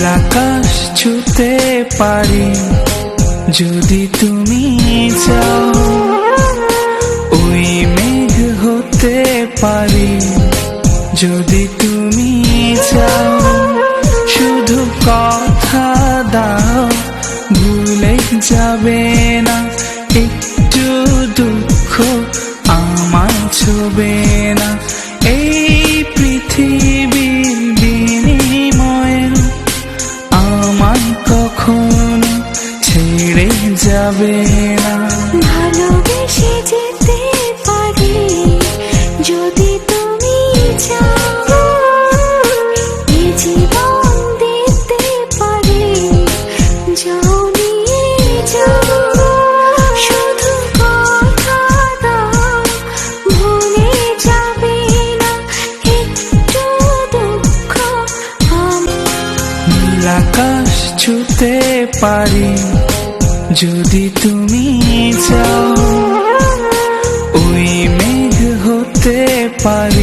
নীলাকাশ ছুতে পারি। যদি তুমি চাও, ওই মেঘ হতে পারি। যদি তুমি চাও, শুধু কথা দাও, ভুলে যাবে না। একটু দুঃখ আমার ছবে না। এই পৃথিবীর যাবে না। ভালোবেসে যেতে পারি যদি তুমি চাও জীবন দিতে পারি। যাও নিয়ে যাও শুধু কথা দাও ভুলে যাবে না একটু দুঃখ নীলাকাশ ছুতে পারি। যদি তুমি চাও ওই মেঘ হতে পারি।